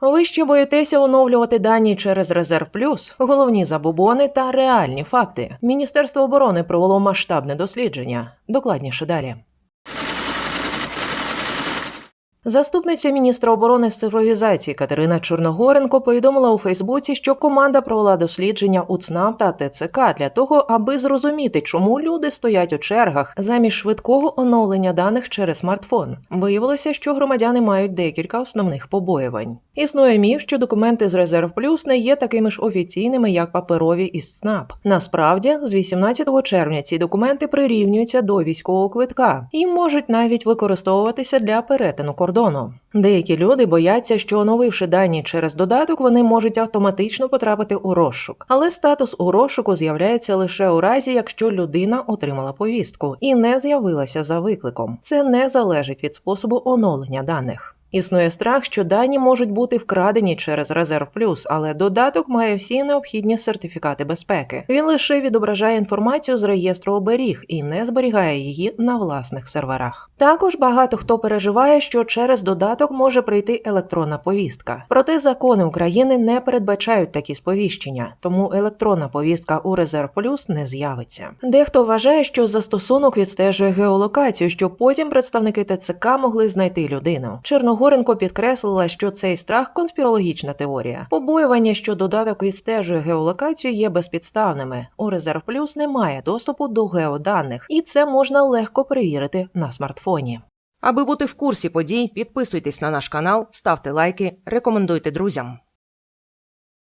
Ви ще боїтеся оновлювати дані через Резерв Плюс, головні забобони та реальні факти. Міністерство оборони провело масштабне дослідження. Докладніше далі. Заступниця міністра оборони з цифровізації Катерина Чорногоренко повідомила у Фейсбуці, що команда провела дослідження у ЦНАП та ТЦК для того, аби зрозуміти, чому люди стоять у чергах замість швидкого оновлення даних через смартфон. Виявилося, що громадяни мають декілька основних побоювань. Існує міф, що документи з Резерв Плюс не є такими ж офіційними, як паперові із СНАП. Насправді, з 18 червня ці документи прирівнюються до військового квитка і можуть навіть використовуватися для перетину кордону. Деякі люди бояться, що оновивши дані через додаток, вони можуть автоматично потрапити у розшук. Але статус у розшуку з'являється лише у разі, якщо людина отримала повістку і не з'явилася за викликом. Це не залежить від способу оновлення даних. Існує страх, що дані можуть бути вкрадені через Резерв Плюс, але додаток має всі необхідні сертифікати безпеки. Він лише відображає інформацію з реєстру оберіг і не зберігає її на власних серверах. Також багато хто переживає, що через додаток може прийти електронна повістка. Проте закони України не передбачають такі сповіщення, тому електронна повістка у Резерв Плюс не з'явиться. Дехто вважає, що застосунок відстежує геолокацію, щоб потім представники ТЦК могли знайти людину. Чорногоренко підкреслила, що цей страх конспірологічна теорія. Побоювання, що додаток відстежує геолокацію, є безпідставними. У Резерв Плюс немає доступу до геоданих, і це можна легко перевірити на смартфоні. Аби бути в курсі подій, підписуйтесь на наш канал, ставте лайки, рекомендуйте друзям.